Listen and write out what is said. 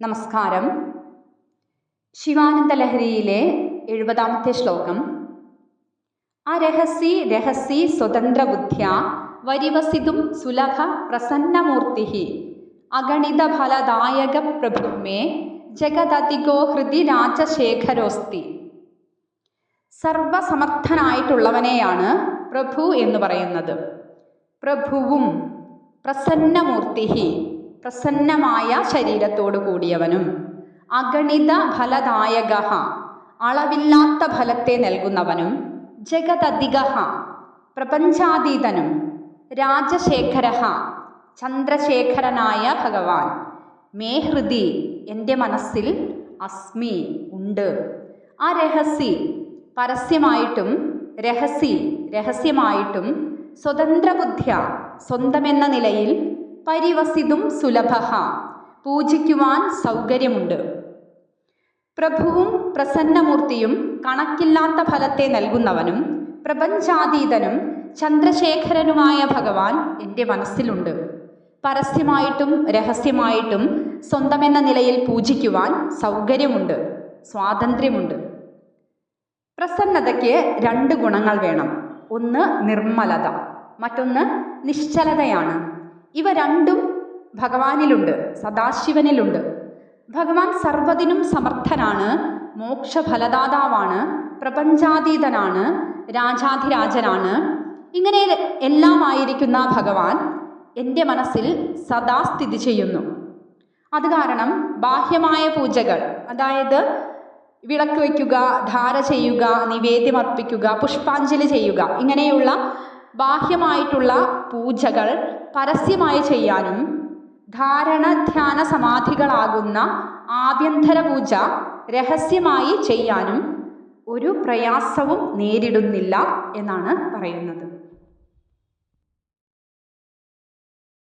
നമസ്കാരം. ശിവാനന്ദ ലഹരിയിലെ എഴുപതാമത്തെ ശ്ലോകം. അരഹസി രഹസി സ്വതന്ത്ര ബുദ്ധ്യ വരിവസിതും സുലഭ പ്രസന്നമൂർത്തി അഗണിത ഫലദായക പ്രഭുമേ ജഗതധികോ ഹൃദി രാജശേഖരോസ്തി. സർവസമർത്ഥനായിട്ടുള്ളവനെയാണ് പ്രഭു എന്ന് പറയുന്നത്. പ്രഭുവും പ്രസന്നമൂർത്തി പ്രസന്നമായ ശരീരത്തോടു കൂടിയവനും അഗണിത ഫലദായക അളവില്ലാത്ത ഫലത്തെ നൽകുന്നവനും ജഗതധിക പ്രപഞ്ചാതീതനും രാജശേഖര ചന്ദ്രശേഖരനായ ഭഗവാൻ. മേ ഹൃദി എന്റെ മനസ്സിൽ അസ്മി ഉണ്ട്. ആ രഹസി പരസ്യമായിട്ടും രഹസി രഹസ്യമായിട്ടും സ്വതന്ത്ര ബുദ്ധ്യ സ്വന്തമെന്ന നിലയിൽ പരിവസിതും സുലഭ പൂജിക്കുവാൻ സൗകര്യമുണ്ട്. പ്രഭുവും പ്രസന്നമൂർത്തിയും കണക്കില്ലാത്ത ഫലത്തെ നൽകുന്നവനും പ്രപഞ്ചാതീതനും ചന്ദ്രശേഖരനുമായ ഭഗവാൻ എന്റെ മനസ്സിലുണ്ട്. പരസ്യമായിട്ടും രഹസ്യമായിട്ടും സ്വന്തമെന്ന നിലയിൽ പൂജിക്കുവാൻ സൗകര്യമുണ്ട് സ്വാതന്ത്ര്യമുണ്ട്. പ്രസന്നതയ്ക്ക് രണ്ട് ഗുണങ്ങൾ വേണം. ഒന്ന് നിർമ്മലത മറ്റൊന്ന് നിശ്ചലതയാണ്. ഇവ രണ്ടും ഭഗവാനിലുണ്ട് സദാശിവനിലുണ്ട്. ഭഗവാൻ സർവതിനും സമർത്ഥനാണ് മോക്ഷഫലദാതാവാണ് പ്രപഞ്ചാതീതനാണ് രാജാധിരാജനാണ്. ഇങ്ങനെ എല്ലാമായിരിക്കുന്ന ഭഗവാൻ എന്റെ മനസ്സിൽ സദാ സ്ഥിതി ചെയ്യുന്നു. അത് കാരണം ബാഹ്യമായ പൂജകൾ അതായത് വിളക്ക് വയ്ക്കുക ധാര ചെയ്യുക നിവേദ്യമർപ്പിക്കുക പുഷ്പാഞ്ജലി ചെയ്യുക ഇങ്ങനെയുള്ള ബാഹ്യമായിട്ടുള്ള പൂജകൾ പരസ്യമായി ചെയ്യാനും ധാരണ ധ്യാന സമാധികളാകുന്ന ആഭ്യന്തര പൂജ രഹസ്യമായി ചെയ്യാനും ഒരു പ്രയാസവും നേരിടുന്നില്ല എന്നാണ് പറയുന്നത്.